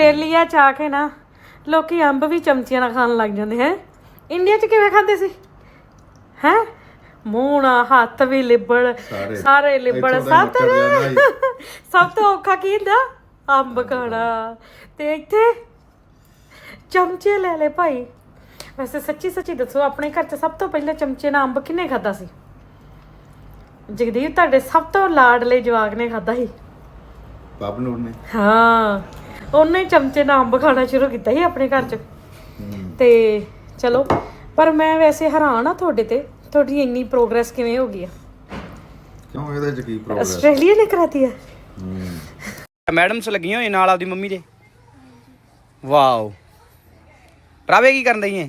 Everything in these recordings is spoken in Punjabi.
ਆਸਟ੍ਰੇਲੀਆ ਚ ਆ ਕੇ ਨਾ ਲੋਕੀ ਅੰਬ ਵੀ ਚਮਚੀਆਂ ਨਾਲ ਖਾਣ ਲੱਗ ਜਾਂਦੇ ਹੈ? ਇੰਡੀਆ ਚ ਕਿਵੇਂ ਖਾਂਦੇ ਸੀ? ਹੈ? ਨਾਲ ਹੱਥ ਵੀ ਲਿਬੜ ਸਾਰੇ। ਲਿਬੜ ਸਭ ਸਭ ਤੋਂ ਔਖਾ ਕੀ ਹੁੰਦਾ? ਅੰਬ ਖਾਣਾ। ਤੇ ਇੱਥੇ ਚਮਚੇ ਲੈ ਲੈ ਭਾਈ। ਵੈਸੇ ਸੱਚੀ ਸੱਚੀ ਦੱਸੋ ਆਪਣੇ ਘਰ 'ਚ ਸਭ ਤੋਂ ਪਹਿਲਾਂ ਚਮਚੇ ਨਾਲ ਅੰਬ ਕਿਹਨੇ ਖਾਦਾ ਸੀ? ਜਗਦੀਪ ਤੁਹਾਡੇ ਸਭ ਤੋਂ ਲਾਡਲੇ ਜਵਾਕ ਨੇ ਖਾਦਾ ਸੀ। ਪਾਪ ਨੂਰ ਨੇ। ਹਾਂ। ਉਹਨੇ ਚਮਚੇ ਨਾਲ ਅੰਬ ਖਾਣਾ ਸ਼ੁਰੂ ਕੀਤਾ ਸੀ ਆਪਣੇ ਘਰ 'ਚ। ਤੇ ਚਲੋ ਪਰ ਮੈਂ ਵੈਸੇ ਹੈਰਾਨ ਆ ਤੁਹਾਡੇ ਤੇ ਤੁਹਾਡੀ ਇੰਨੀ ਪ੍ਰੋਗਰੈਸ ਕਿਵੇਂ ਹੋ ਗਈ ਆ? ਕਿਉਂ? ਇਹਦੇ ਚ ਕੀ ਪ੍ਰੋਗਰੈਸ ਆਸਟ੍ਰੇਲੀਆ ਨੇ ਕਰਾਤੀ ਆ? ਮੈਡਮਸ ਲੱਗੀਆਂ ਹੋਈ ਨਾਲ ਆਪਦੀ ਮੰਮੀ ਦੇ? ਵਾਓ। ਰਾਵੇ ਕੀ ਕਰਨ ਦਈ ਏ?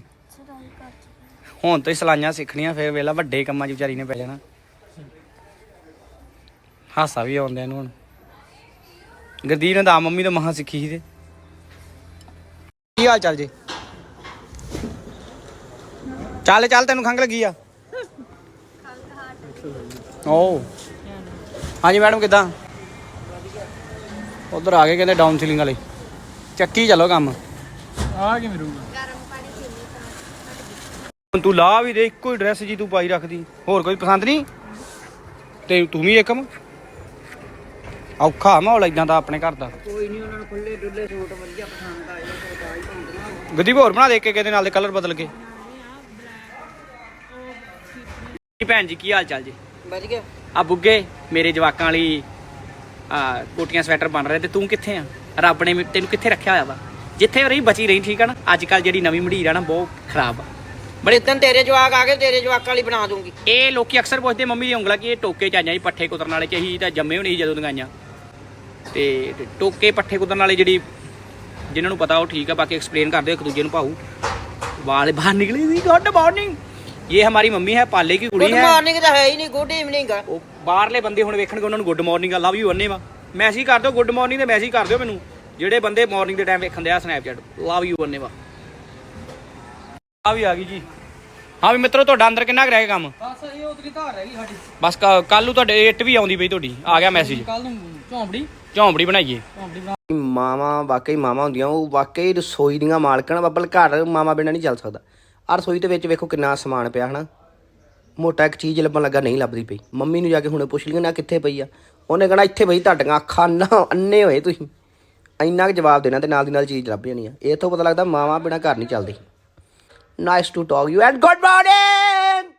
ਹੁਣ ਤੋਂ ਹੀ ਸਲਾਈਆਂ ਸਿੱਖਣੀਆਂ ਫੇਰ ਵੇਲਾ ਵੱਡੇ ਕੰਮਾਂ 'ਚ ਵਿਚਾਰੀ ਨੇ ਪੈ ਜਾਣਾ। ਹਾਸਾ ਵੀ ਆਉਂਦਾ ਇਹਨੂੰ ਹੁਣ। ਗੁਰਦੀਪ ਨੇ ਤਾਂ ਆਪ ਮੰਮੀ ਤੋਂ ਮਹਾ ਸਿੱਖੀ ਸੀ ਤੇ। ਕੀ ਹਾਲ ਚਾਲ ਜੀ? ਚੱਲ ਚੱਲ ਤੈਨੂੰ ਖੰਗ ਲੱਗੀ ਆ। ਓ। ਹਾਂਜੀ ਮੈਡਮ ਕਿਦਾਂ? ਉਧਰ ਆ ਗਏ ਕਹਿੰਦੇ ਡਾਊਨ ਸੀਲਿੰਗ ਵਾਲੇ। ਚੱਕੀ ਚਲੋ ਕੰਮ। ਆ ਕੇ ਮਿਲੂਗਾ ਹੁਣ ਤੂੰ ਲਾ ਵੀ ਦੇ ਇੱਕੋ ਹੀ ਡਰੈਸ ਜੀ ਤੂੰ ਪਾਈ ਰੱਖਦੀ। ਹੋਰ ਕੋਈ ਪਸੰਦ ਨਹੀਂ? ਤੇ ਤੂੰ ਵੀ ਇੱਕਮ ਔਖਾ ਮਾਹੌਲ ਇਦਾਂ ਦਾ ਆਪਣੇ ਘਰ ਦਾ। ਕੋਈ ਨਹੀਂ ਉਹਨਾਂ ਨੂੰ ਖੁੱਲੇ ਡੁੱਲੇ ਸੂਟ ਵਧੀਆ ਪਸੰਦ ਆਏ ਸੂਟ ਗੱਦੀ ਹੋਰ ਬਣਾ ਦੇ ਕੇ ਕਿਹਦੇ ਨਾਲ ਦੇ ਕਲਰ ਬਦਲ ਕੇ। ਜੀ ਭੈਣ ਜੀ ਕੀ ਹਾਲ ਚਾਲ ਜੀ? ਗਿਆ। ਆ ਬੁੱਗੇ ਮੇਰੇ ਜਵਾਕਾਂ ਵਾਲੀ ਆ ਕੋਟੀਆਂ ਸਵੈਟਰ ਬਣ ਰਹੇ ਤੇ ਤੂੰ ਕਿੱਥੇ ਆ? ਰੱਬ ਨੇ ਤੈਨੂੰ ਕਿੱਥੇ ਰੱਖਿਆ ਹੋਇਆ ਵਾ? ਜਿੱਥੇ ਰਹੀ ਬਚੀ ਰਹੀ ਠੀਕ ਆ ਨਾ? ਅੱਜ ਕੱਲ ਜਿਹੜੀ ਨਵੀਂ ਮਢੀਰ ਆ ਨਾ ਬਹੁਤ ਖਰਾਬ ਆ। ਬੜੇ ਤਨ ਤੇਰੇ ਜਵਾਕ ਆ ਗਏ ਤੇਰੇ ਜਵਾਕਾਂ ਵਾਲੀ ਬਣਾ ਦੂੰਗੀ। ਇਹ ਲੋਕੀ ਅਕਸਰ ਪੁੱਛਦੇ ਮੰਮੀ ਦੀ ਉਂਗਲਾਂ ਕਿ ਇਹ ਟੋਕੇ ਚ ਆਈਆਂ ਜੀ ਪੱਠੇ ਕੁਤਰਨ ਵਾਲੇ ਚ ਹੀ ਤਾਂ ਜੰਮੇ ਹੋਣੀ ਜਦੋਂ ਦੀਆਂ ਆਈਆਂ। ਤੇ ਟੋਕੇ ਪੱਠੇ ਕੁਤਰਨ ਵਾਲੇ ਜਿਹੜੀ ਜਿਨ੍ਹਾਂ ਨੂੰ ਪਤਾ ਉਹ ਠੀਕ ਆ ਬਾਕੀ ਐਕਸਪਲੇਨ ਕਰਦੇ ਇੱਕ ਦੂਜੇ ਨੂੰ ਭਾਊ। ਵਾਲ ਬਾਹਰ ਨਿਕਲੇ ਸੀ ਗੁੱਡ ਮਾਰਨਿੰਗ ਇਹ ਹਮਾਰੀ ਮੰਮੀ ਹੈ ਪਾਲੇ ਕੀ ਕੁੜੀ ਗੁੱਡ ਹੈ? ਮਾਰਨਿੰਗ ਤਾਂ ਹੈ ਹੀ ਨਹੀਂ ਗੁੱਡ ਈਵਨਿੰਗ ਆ। ਉਹ ਬਾਹਰਲੇ ਬੰਦੇ ਹੁਣ ਵੇਖਣਗੇ ਉਹਨਾਂ ਨੂੰ ਗੁੱਡ ਮਾਰਨਿੰਗ ਆ ਲਵ ਯੂ ਅੰਨੇ ਵਾ। ਮੈਸੇਜ ਕਰ ਦਿਓ ਗੁੱਡ ਮਾਰਨਿੰਗ ਤੇ ਮੈਸੇਜ ਕਰ ਦਿਓ ਮੈਨੂੰ। ਜਿਹੜੇ ਬੰਦੇ ਮਾਰਨਿੰਗ ਦੇ ਟਾਈਮ ਵੇਖਣ ਦੇ ਆ ਸਨੈਪਚੈਟ ਲਵ ਯੂ ਅੰਨੇ ਵਾ। ਆ ਵੀ ਆ ਗਈ ਜੀ। ਹਾਂ ਵੀ ਮਿੱਤਰੋ ਤੁਹਾਡਾ ਅੰਦਰ ਕਿੰਨਾ ਕੁ ਰਹਿ ਗਿਆ ਕੰਮ? ਬਸ ਇਹ ਉਤਰੀ ਧਾਰ ਰਹਿ ਗਈ ਸਾਡੀ। ਬਸ ਕੱਲ ਨੂੰ ਤੁਹਾਡੇ ਇੱਟ ਵੀ ਆਉਂਦੀ ਪਈ ਤੁਹਾਡੀ ਆ ਗਿਆ ਮੈਸੇਜ ਕੱਲ ਨੂੰ ਝੌਂਪੜੀ। ਝੌਂਪੜੀ ਬਣਾਈਏ। ਮਾਵਾਂ ਵਾਕਈ ਮਾਵਾਂ ਹੁੰਦੀਆਂ ਉਹ ਵਾਕਈ ਰਸੋਈ ਦੀਆਂ ਮਾਲਕਣ ਬੱਬਲ ਘਰ ਮਾਵਾਂ ਬਿਨਾਂ ਨਹੀਂ ਚੱਲ ਸਕਦਾ। ਆ ਰਸੋਈ ਦੇ ਵਿੱਚ ਵੇਖੋ ਕਿੰਨਾ ਸਮਾਨ ਪਿਆ ਹਨਾ। ਮੋਟਾ ਇੱਕ ਚੀਜ਼ ਲੱਭਣ ਲੱਗਾ ਨਹੀਂ ਲੱਭਦੀ ਪਈ। ਮੰਮੀ ਨੂੰ ਜਾ ਕੇ ਹੁਣੇ ਪੁੱਛ ਲਈ ਨਾ ਕਿੱਥੇ ਪਈ ਆ? ਉਹਨੇ ਕਹਣਾ ਇੱਥੇ ਪਈ ਤੁਹਾਡੀਆਂ ਅੱਖਾਂ ਨਾ ਅੰਨੇ ਹੋਏ ਤੁਸੀਂ। ਇੰਨਾ ਕੁ ਜਵਾਬ ਦੇਣਾ ਤੇ ਨਾਲ ਦੀ ਨਾਲ ਚੀਜ਼ ਲੱਭ ਜਾਣੀ ਆ। ਇਹ ਤੋਂ ਪਤਾ ਲੱਗਦਾ ਮਾਵਾਂ ਬਿਨਾਂ ਘਰ ਨਹੀਂ ਚੱਲਦੀ। Nice to talk you and good morning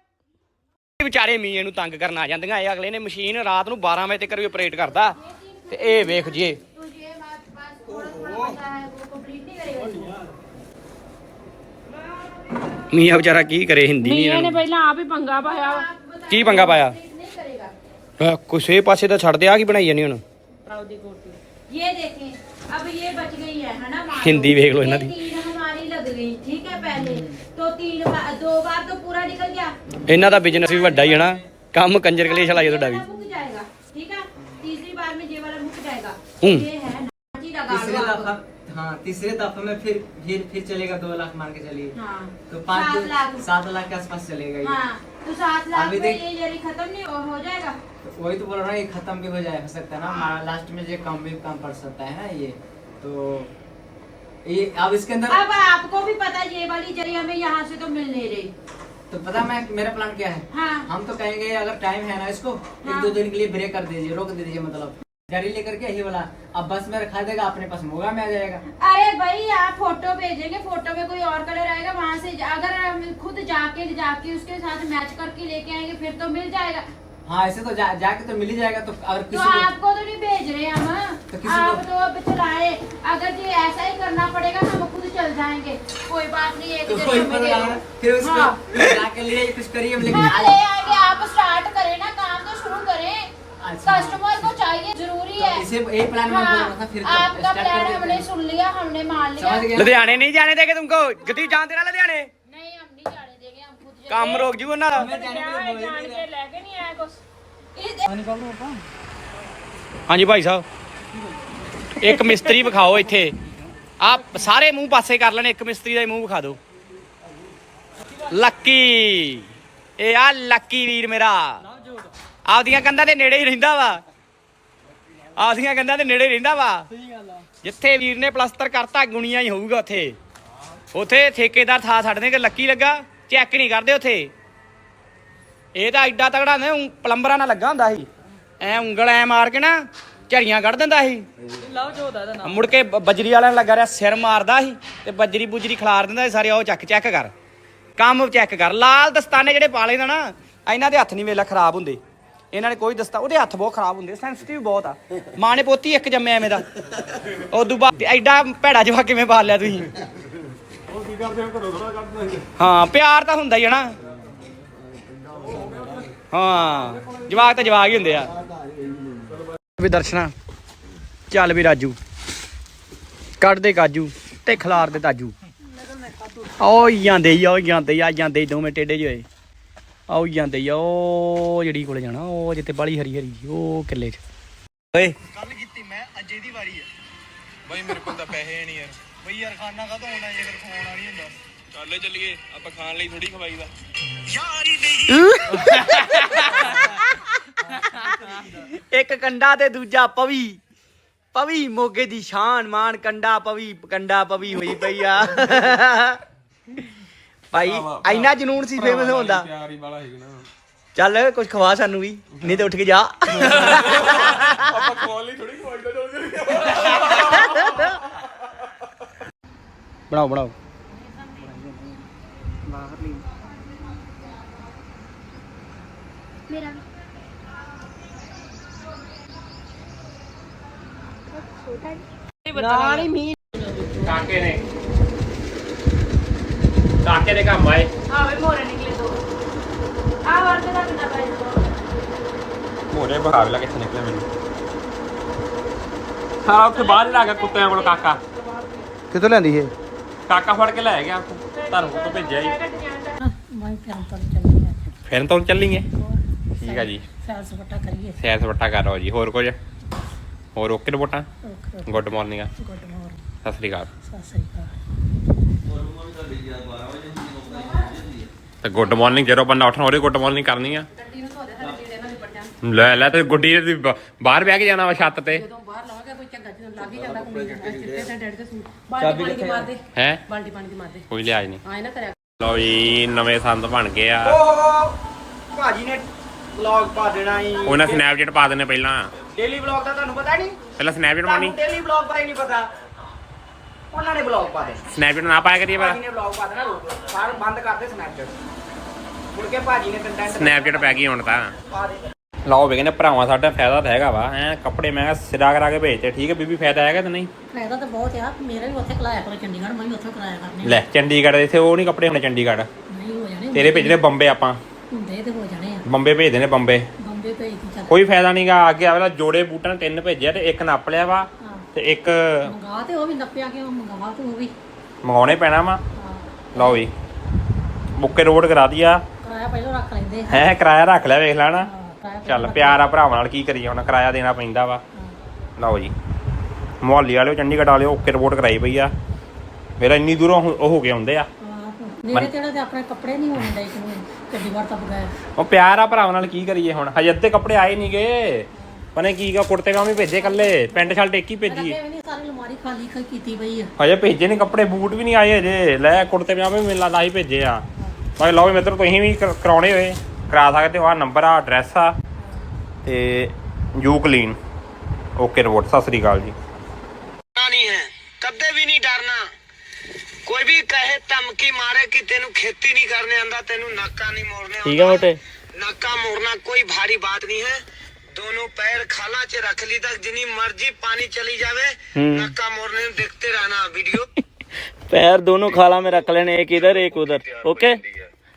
ਵਿਚਾਰੇ ਮੀਆਂ ਨੂੰ ਤੰਗ ਕਰਨ ਆ ਜਾਂਦੀਆਂ ਇਹ ਅਗਲੇ ਨੇ ਮਸ਼ੀਨ ਰਾਤ ਨੂੰ 12 ਵਜੇ ਤੱਕ ਵੀ ਆਪਰੇਟ ਕਰਦਾ। ਤੇ ਇਹ ਵੇਖ ਜੇ ਮੀਆਂ ਵਿਚਾਰਾ ਕੀ ਕਰੇ ਹਿੰਦੀ ਨਹੀਂ ਇਹਨੇ ਇਹਨਾਂ ਨੂੰ ਪਹਿਲਾਂ ਆਪ ਹੀ ਪੰਗਾ ਪਾਇਆ ਵਾ। ਕੀ ਪੰਗਾ ਪਾਇਆ ਅਹ ਕਿਸੇ ਪਾਸੇ ਤਾਂ ਛੱਡ ਦੇ ਆ ਕੀ ਬਣਾਈ ਜਾਨੀ ਹੁਣ ये देखें अब ये बच गई है है ना मान लो। हिंदी देख लो ये इन्हां दी। तीन हमारी लग गई ठीक है पहले तो तीन बार दो बार तो पूरा निकल गया ਇਹਨਾਂ ਦਾ ਬਿਜ਼ਨਸ ਵੀ ਵੱਡਾ ਹੀ ਹੈ ਨਾ ਕੰਮ ਕੰਜਰ ਕਲੇਸ਼ ਵਾਲਾ ਹੀ ਤੁਹਾਡਾ ਵੀ तीसरे दफ़ा हाँ तीसरे दफे में फिर फिर फिर चलेगा दो लाख मान के चलिए। हाँ। तो सात पाँच लाख। सात लाख के आसपास चलेगा ये। हाँ तो सात लाख में देख- ये खत्म नहीं हो, हो जाएगा? तो वही तो बोल रहा हूँ ये खत्म भी हो जाए हो सकता है ना हमारा लास्ट में ये कम भी कम पड़ सकता है ना ये। तो ये अब इसके अंदर अब आपको भी पता ये वाली जरी हमें यहाँ से तो मिल नहीं रही। तो पता मैं मेरा प्लान क्या है? हाँ। हम तो कहेंगे अगर टाइम है ना इसको हाँ। एक दो दिन के लिए ब्रेक कर दीजिए रोक दीजिए मतलब। गाड़ी लेकर के यही वाला अब बस में रखा देगा अपने पास मोगा में आ जाएगा अरे भाई आप फ़ोटो भेजेंगे फ़ोटो में कोई और कलर आएगा वहाँ से अगर हम खुद जाके जाके उसके साथ मैच करके लेके आएँगे फिर तो मिल जाएगा हाँ ऐसे तो जा, जाके तो मिल ही जाएगा तो अगर तो किसी को आपको तो नहीं भेज रहे हम तो आप तो अब चलाए अगर ये ऐसा ही करना पड़ेगा हम खुद चल जाएँगे कोई बात नहीं एक तो बोल दो। हूँ। फिर उसको हाँ। जाके लिए कुछ करिए हम लेकिन जरूरी तो है इसे यही प्लान में बोल रहा था फिर हाँ, तो आपका start कर प्लान देते हमने हैं। सुन लिया हमने मान लिया समझ गए ਲੁਧਿਆਣੇ ਨਹੀਂ ਜਾਣੇ ਦੇਗੇ ਤੁਮਕੋ ਗੱਡੀ ਜਾਣ ਦੇਣਾ ਲੁਧਿਆਣੇ नहीं हम नहीं जाने देंगे हम खुद ਕੰਮ ਰੋਕ ਜੂ ਉਹਨਾਂ ਦਾ मैं जाने के लिए बोल ही नहीं रहा। ਲੈ ਕੇ ਨਹੀਂ ਆਇਆ ਕੁਛ ਹਾਂਜੀ ਭਾਈ ਸਾਹਿਬ ਇੱਕ ਮਿਸਤਰੀ ਵਿਖਾਓ ਇੱਥੇ ਆ ਸਾਰੇ ਮੂੰਹ ਪਾਸੇ ਕਰ ਲੈਣੇ ਇੱਕ ਮਿਸਤਰੀ ਦਾ ਹੀ ਮੂੰਹ ਵਿਖਾ ਦਿਓ ਲੱਕੀ ਇਹ ਆ ਲੱਕੀ ਵੀਰ ਮੇਰਾ ਆਪਦੀਆਂ ਕੰਧਾਂ ਦੇ ਨੇੜੇ ਹੀ ਰਹਿੰਦਾ ਵਾ ਆਸੀਆਂ ਗੰਦਾਂ ਦੇ ਨੇੜੇ ਰਹਿੰਦਾ ਵਾ। ਜਿੱਥੇ ਵੀਰ ਨੇ ਪਲਸਤਰ ਕਰਤਾ ਗੁਣੀਆਂ ਹੀ ਹੋਊਗਾ ਉੱਥੇ। ਉੱਥੇ ਠੇਕੇਦਾਰ ਥਾਂ ਛੱਡਦੇ ਕਿ ਲੱਕੀ ਲੱਗਾ ਚੈੱਕ ਨਹੀਂ ਕਰਦੇ ਉੱਥੇ। ਇਹ ਤਾਂ ਐਡਾ ਤਗੜਾ ਨੇ ਪਲੰਬਰਾਂ ਨਾਲ ਲੱਗਾ ਹੁੰਦਾ ਸੀ। ਐ ਉਂਗਲ ਐ ਮਾਰ ਕੇ ਨਾ ਝੜੀਆਂ ਕੱਢ ਦਿੰਦਾ ਸੀ। ਲਵ ਜੋਦਾ ਇਹਦਾ ਨਾਮ। ਮੁੜ ਕੇ ਬਜਰੀ ਵਾਲਿਆਂ ਨੂੰ ਲੱਗਾ ਰਿਹਾ ਸਿਰ ਮਾਰਦਾ ਸੀ ਤੇ ਬਜਰੀ ਬੁਜਰੀ ਖਿਲਾਰ ਦਿੰਦਾ ਸੀ ਸਾਰੇ ਉਹ ਚੱਕ ਚੈੱਕ ਕਰ। ਕੰਮ ਚੈੱਕ ਕਰ। ਲਾਲ ਦਸਤਾਨੇ ਜਿਹੜੇ ਪਾ ਲੈਂਦਾ ਨਾ ਇਹਨਾਂ ਦੇ ਹੱਥ ਨਹੀਂ ਵੇਲਾ ਖਰਾਬ ਹੁੰਦੇ। ਇਹਨਾਂ ਨੇ ਕੋਈ ਦੱਸਤਾ, ਉਹਦੇ ਹੱਥ ਬਹੁਤ ਖਰਾਬ ਹੁੰਦੇ ਸੈਂਸਿਟਿਵ ਬਹੁਤ ਆ। ਮਾਂ ਨੇ ਪੋਤੀ ਇੱਕ ਜੰਮਿਆ ਐਵੇਂ ਦਾ। ਉਦੋਂ ਬਾਅਦ ਐਡਾ ਭੈੜਾ ਜਵਾ ਕਿਵੇਂ ਪਾਲ ਲਿਆ ਤੁਸੀਂ? ਹਾਂ, ਪਿਆਰ ਤਾਂ ਹੁੰਦਾ ਹੀ ਹੈ ਨਾ। ਹਾਂ, ਜਵਾਕ ਤਾਂ ਜਵਾਕ ਹੀ ਹੁੰਦੇ ਆ। ਵੀ ਦਰਸ਼ਨਾ, ਚੱਲ ਵੀ ਰਾਜੂ। ਕੱਢ ਦੇ ਕਾਜੂ ਤੇ ਖਿਲਾਰ ਦੇ ਤਾਜੂ। ਆਓ ਜਾਂਦੇ ਹੀ ਆਓ ਜਾਂਦੇ ਆ ਜਾਂਦੇ ਦੋਵੇਂ ਟੇਡੇ ਜਿਹੇ ਹੋਏ। ਆਓ ਜਾਂਦੇ ਆ, ਉਹ ਜਿਹੜੀ ਕੋਲੇ ਜਾਣਾ ਉਹ ਜਿੱਥੇ ਬਾਲੀ ਹਰੀ ਹਰੀ ਉਹ ਕਿੱਲੇ 'ਚ। ਓਏ। ਬਈ ਮੇਰੇ ਕੋਲ ਤਾਂ ਪੈਸੇ ਨਹੀਂ ਯਾਰ ਬਈ ਯਾਰ ਖਾਣਾ ਕਾ ਹੋਣਾ ਜੇ ਫਿਰ ਖਵਾਉਣਾ ਨਹੀਂ ਹੁੰਦਾ। ਚੱਲੇ ਚੱਲੀਏ ਆਪਾਂ ਖਾਣ ਲਈ ਥੋੜੀ ਖਵਾਈਦਾ ਇੱਕ ਕੰਡਾ ਤੇ ਦੂਜਾ ਪਵੀ। ਪਵੀ ਮੋਗੇ ਦੀ ਸ਼ਾਨ ਮਾਨ ਕੰਡਾ ਪਵੀ ਕੰਡਾ ਪਵੀ ਹੋਈ ਪਈ ਆ। ਭਾਈ ਐਨਾ ਜਨੂਨ ਸੀ ਫੇਮਸ ਹੁੰਦਾ ਪਿਆਰ ਹੀ ਵਾਲਾ ਹੈਗਾ ਨਾ। ਚੱਲ ਕੁਝ ਖਵਾ ਸਾਨੂੰ ਵੀ ਨਹੀਂ ਤੇ ਉੱਠ ਕੇ ਜਾ। ਆਪਾਂ ਖਵਾਉਣ ਲਈ ਥੋੜੀ ਖਵਾਈਦਾ ਜਲਦੀ ਬਣਾਓ ਬਣਾਓ। ਕਾਕੇ ਨੇ। ਕਾਕੇ ਦੇ ਕੰਮ ਆਏ। ਆਵੇ ਮੋਰੇ ਨਿਕਲੇ ਦੋ। ਆ ਵਰਤੇ ਦਾ ਕਿੰਨਾ ਪੈਸਾ ਮੋਰੇ ਬਹਾਵਲਾ ਕਿੱਥੇ ਨਿਕਲੇ ਮੈਨੂੰ। ਸਾਰਾ ਉੱਥੇ ਬਾਹਰ ਹੀ ਲਾ ਗਿਆ ਕੁੱਤਿਆਂ ਕੋਲ ਕਾਕਾ। ਕਿੱਥੋਂ ਲੈਂਦੀ ਇਹ? ਕਾਕਾ ਫੜ ਕੇ ਲੈ ਗਿਆ। ਤੁਹਾਨੂੰ ਤੋਂ ਭੇਜਿਆ ਜੀ। ਫਿਰ ਤੋਂ ਚੱਲੀਏ। ਠੀਕ ਆ ਜੀ। ਸੈਰ ਸਪਟਾ ਕਰੀਏ। ਸੈਰ ਸਪੱਟਾ ਕਰ ਜੀ। ਹੋਰ ਕੁਝ? ਹੋਰ ਓਕੇ ਰਿਪੋਰਟਾਂ? ਗੁੱਡ ਮਾਰਨਿੰਗ ਆ। ਗੁੱਡ ਮਾਰਨਿੰਗ ਸਤਿ ਸ੍ਰੀ ਅਕਾਲ। ਸਤਿ ਸ੍ਰੀ ਅਕਾਲ। ਤੇ ਗੁੱਡ ਮਾਰਨਿੰਗ ਜਦੋਂ ਬੰਦਾ ਉੱਠਣਾ ਉਹਦੇ ਗੁੱਡ ਮਾਰਨਿੰਗ ਕਰਨੀ ਆ। ਲੈ ਲੈ ਤੇ ਗੁੱਡੀ ਦੇ ਬ- ਬਾਹਰ ਬਹਿ ਕੇ ਜਾਣਾ ਵਾ ਛੱਤ ਤੇ। ਬਾਹਰ ਲਾਵਾਂਗੇ ਕੋਈ ਚੰਗਾ ਜਿਹਾ ਲੱਗ ਹੀ ਜਾਂਦਾ ਕੁੜੀ ਦੇ ਚਿੱਟੇ ਤੇ ਡੈਡ ਦੇ ਸੂਟ ਬਾਲਟੀ ਪਾਣੀ ਦੀ ਮਾਰਦੇ। ਹੈ ਬਾਲਟੀ ਪਾਣੀ ਦੀ ਮਾਰਦੇ। ਕੋਈ ਲਿਆਜ ਨਹੀਂ। ਆਏ ਨਾ ਕਰਿਆ ਲਓ ਜੀ ਨਵੇਂ ਸੰਦ ਬਣ ਗਏ ਆ। ਓਹ ਭਾਜੀ ਨੇ ਵਲੌਗ ਪਾ ਦੇਣਾ ਹੀ ਉਹਨਾਂ ਸਨੈਪਚੈਟ ਪਾ ਦਿੰਨੇ ਪਹਿਲਾਂ। ਡੇਲੀ ਵਲੌਗ ਦਾ ਤੁਹਾਨੂੰ ਪਤਾ ਨਹੀਂ ਪਹਿਲਾਂ ਸਨੈਪਚੈਟ ਪਾਣੀ ਤੁਹਾਨੂੰ ਡੇਲੀ ਵਲੌਗ ਬਾਰੇ ਨਹੀਂ ਪਤਾ। ਉਹਨਾਂ ਨੇ ਵਲੌਗ ਪਾ ਦੇਣਾ। ਸਨੈਪਚੈਟ ਨਾ ਪਾਇਆ ਕਰੀਏ ਭਾਜੀ ਪਰ ਨੇ ਵਲੌਗ ਪਾ ਦੇਣਾ ਰੋਕ ਸਾਰ ਬੰਦ ਕਰਦੇ ਸਨੈਪਚੈਟ ਮੁੜ ਕੇ ਭਾਜੀ ਨੇ ਕੰਟੈਂਟ ਸਨੈਪਚੈਟ ਪੈ ਗਈ ਹੁਣ ਤਾਂ। ਪਾ ਦੇ। ਲਓ ਵੇ ਕਹਿੰਦੇ ਭਰਾਵਾਂ ਸਾਡਾ ਫਾਇਦਾ ਤਾਂ ਹੈਗਾ ਵਾ। ਐ ਕੱਪੜੇ ਮੈਂ ਕਿਹਾ ਸਿਰਾ ਕਰਾ ਕੇ ਭੇਜਤੇ। ਠੀਕ ਹੈ ਬੀਬੀ ਫਾਇਦਾ ਹੈਗਾ ਤੇ ਨਹੀਂ? ਫਾਇਦਾ ਤਾਂ ਬਹੁਤ ਆ ਮੇਰੇ ਵੀ ਉੱਥੇ ਕਲਾਇਆ ਕਰੋ ਚੰਡੀਗੜ੍ਹ ਮੈਂ ਵੀ ਉੱਥੇ ਕਰਾਇਆ ਕਰਨੇ ਲੈ ਚੰਡੀਗੜ੍ਹ ਦੇ ਇੱਥੇ ਉਹ ਨਹੀਂ ਕੱਪੜੇ ਹੋਣੇ ਚੰਡੀਗੜ੍ਹ। ਨਹੀਂ ਹੋ ਜਾਣੇ ਤੇਰੇ ਭੇਜਣੇ ਬੰਬੇ ਆਪਾਂ। ਹੁੰਦੇ ਤੇ ਹੋ ਜਾਣੇ ਆ। ਬੰਬੇ ਭੇਜਦੇ ਨੇ ਬੰਬੇ। ਬੰਬੇ ਭੇਜ ਦੀ ਚੱਲ। ਕੋਈ ਫਾਇਦਾ ਨਹੀਂਗਾ ਅੱਗੇ ਆਵੇਲਾ ਜੋੜੇ ਬੂਟਾਂ ਤਿੰਨ ਭੇਜਿਆ ਤੇ ਇੱਕ ਨੱਪ ਲਿਆ ਵਾ ਹਾਂ। ਤੇ ਇੱਕ ਮੰਗਾ ਤੇ ਉਹ ਵੀ ਨੱਪਿਆ ਕਿ ਮੰਗਵਾ ਤੂੰ ਉਹ ਵੀ। ਮੰਗਾਉਣੇ ਪੈਣਾ ਵਾ। ਹਾਂ। ਲਓ ਵੀ ਬੁੱਕੇ ਰੋਡ ਕਰਾ ਦਿਆ ਕਰਾਇਆ ਪਹਿਲਾਂ ਰੱਖ ਲੈਂਦੇ ਹੈ ਕਿਰਾਇਆ ਰੱਖ ਲਿਆ ਵੇਖ ਲੈਣਾ। ਹਾਂ, ਚੱਲ ਪਿਆਰ ਆ ਭਰਾਵਾਂ ਨਾਲ ਕੀ ਕਰੀਏ ਹੁਣ ਕਿਰਾਇਆ ਦੇਣਾ ਪੈਂਦਾ ਵਾ। ਲਓ ਜੀ ਮੁਹੱਲੀ ਵਾਲਿਓ ਚੰਡੀਗੜ੍ਹ ਵਾਲਿਓ ਓਕੇ ਰਿਪੋਰਟ ਕਰਾਈ ਪਈ ਆ। ਮੇਰਾ ਇੰਨੀ ਦੂਰੋਂ ਹੋ ਉਹ ਹੋ ਕੇ ਆਉਂਦੇ ਆ। ਹਾਂ, ਨੇੜੇ ਤੇੜੇ ਤੇ ਆਪਣੇ ਕੱਪੜੇ ਨਹੀਂ ਹੋਣੇ ਚਾਹੀਦੇ ਤੈਨੂੰ ਚੰਡੀਗੜ੍ਹ ਤੋਂ ਬਗੈਰ ਉਹ ਪਿਆਰ ਆ ਭਰਾਵਾਂ ਨਾਲ ਕੀ ਕਰੀਏ ਹੁਣ? ਹਜੇ ਅੱਧੇ ਕੱਪੜੇ ਆਏ ਨਹੀਂਗੇ ਪਨੇ ਕੀ ਕਾ ਕੁੜਤੇ ਕਾਮੀ ਭੇਜੇ ਕੱਲੇ ਪੈਂਟ ਸ਼ਰਟ ਇੱਕ ਹੀ ਭੇਜੀ। ਲੱਗੇ ਵੀ ਨਹੀਂ ਸਾਰੀ ਅਲਮਾਰੀ ਖਾਲੀ ਖਾਲੀ ਕੀਤੀ ਪਈ ਆ। ਹਜੇ ਭੇਜੇ ਨਹੀਂ ਕੱਪੜੇ ਬੂਟ ਵੀ ਨਹੀਂ ਆਏ ਹਜੇ। ਲੈ ਕੁੜਤੇ ਪਜਾਮੇ ਵੀ ਮਿਲਦਾ ਹੀ ਭੇਜੇ ਆ। ਬਾਕੀ ਲਓ ਵੀ ਮਿੱਤਰੋ ਤੁਸੀਂ ਵੀ ਕਰ- ਕਰਾਉਣੇ ਹੋਏ ਕਰਾ ਸਕਦੇ ਹੋ ਆ ਨੰਬਰ ਆ ਐਡਰੈਸ ਆ ਤੇ ਯੂ ਕਲੀਨ ਓਕੇ ਰਿਪੋਰਟ ਸਤਿ ਸ੍ਰੀ ਅਕਾਲ ਜੀ ਨਹੀਂ ਹੈ ਕਦੇ ਵੀ ਨਹੀਂ ਡਰਨਾ ਕੋਈ ਵੀ ਕਹੇ ਧਮਕੀ ਮਾਰੇ ਕਿ ਤੈਨੂੰ ਖੇਤੀ ਨਹੀਂ ਕਰਨੇ ਆਂਦਾ ਤੈਨੂੰ ਨਾਕਾ ਨਹੀਂ ਮੋੜਨੇ ਠੀਕ ਹੈ ਮੋਟੇ नाका मोड़ना कोई भारी बात नहीं है दोनों पैर खाला च रख ली तक जिनी मर्जी पानी चली जावे नाका मोड़ने देखते रहना वीडियो पैर दोनों खाला में रख लेने एक इधर एक उधर ओके